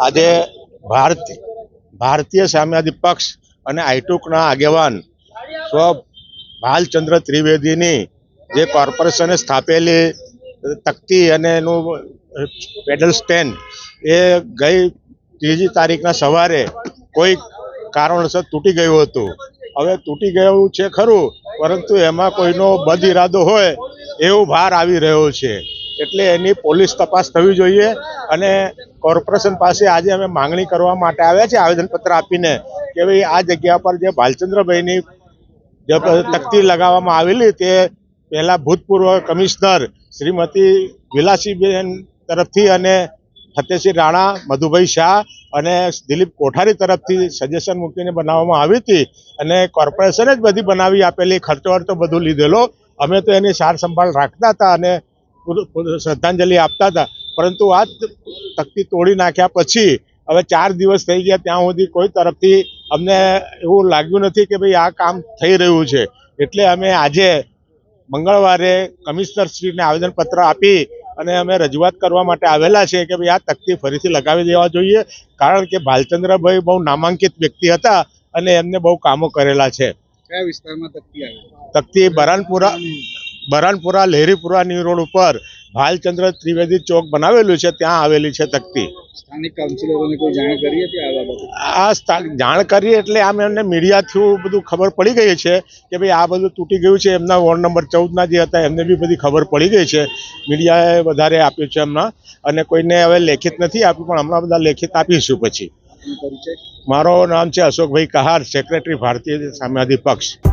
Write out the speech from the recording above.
આજે ભારત ભારતીય સામ્યવાદી પક્ષ અને આઈટુકના આગેવાન સ્વ ભાલચંદ્ર ત્રિવેદીની જે કોર્પોરેશને સ્થાપેલી તકતી અને એનું પેડલ સ્ટેન્ડ એ ગઈ ત્રીજી તારીખના સવારે કોઈ કારણોસર તૂટી ગયું હતું. હવે તૂટી ગયું છે ખરું, પરંતુ એમાં કોઈનો બદ ઇરાદો હોય એવું ભાર આવી રહ્યો છે. એટલે એની પોલીસ તપાસ થવી જોઈએ અને કોર્પોરેશન પાસે આજે અમે માંગણી કરવા માટે આવ્યા છે આવેદનપત્ર આપીને કે ભાઈ આ જગ્યા પર જે ભાલચંદ્રભાઈની જે તકતી લગાવવામાં આવેલી તે પહેલાં ભૂતપૂર્વ કમિશનર શ્રીમતી વિલાસીબેન તરફથી અને ફતેસિંહ રાણા, મધુભાઈ શાહ અને દિલીપ કોઠારી તરફથી સજેશન મૂકીને બનાવવામાં આવી હતી અને કોર્પોરેશને જ બધી બનાવી આપેલી, ખર્ચો વર્ચો બધું લીધેલો. અમે તો એની સાર સંભાળ રાખતા હતા અને શ્રદ્ધાંજલિ આપતા હતા. પરંતુ આ તકતી તોડી નાખ્યા પછી હવે ચાર દિવસ થઈ ગયા ત્યાં સુધી કોઈ તરફથી અમને એવું લાગ્યું નથી કે ભાઈ આ કામ થઈ રહ્યું છે. એટલે અમે આજે મંગળવારે કમિશનરશ્રીને આવેદનપત્ર આપી અને અમે રજૂઆત કરવા માટે આવેલા છે કે ભાઈ આ તકતી ફરીથી લગાવી દેવા જોઈએ. કારણ કે ભાલચંદ્રભાઈ બહુ નામાંકિત વ્યક્તિ હતા અને એમને બહુ કામો કરેલા છે. કયા વિસ્તારમાં તકતી આવી? તકતી બરાનપુરા બરાનપુરા લહેરીપુરાની રોડ ઉપર. ભાલચંદ્ર ત્રિવેદી ચોક બનાવેલું છે ત્યાં આવેલી છે તકતી. સ્થાનિક કાઉન્સિલરોને કોઈ જાણ કરી હતી આ બાબતે? આ જાણ કરી એટલે આમ એમને મીડિયા થ્રુ બધું ખબર પડી ગઈ છે કે ભાઈ આ બધું તૂટી ગયું છે એમના વોર્ડ નંબર ચૌદના જે હતા એમને બી બધી ખબર પડી ગઈ છે. મીડિયાએ વધારે આપ્યું છે હમણાં અને કોઈને હવે લેખિત નથી આપ્યું પણ હમણાં બધા લેખિત આપીશું પછી. મારો નામ છે અશોકભાઈ કહાર સેક્રેટરી ભારતીય સામ્યવાદી પક્ષ.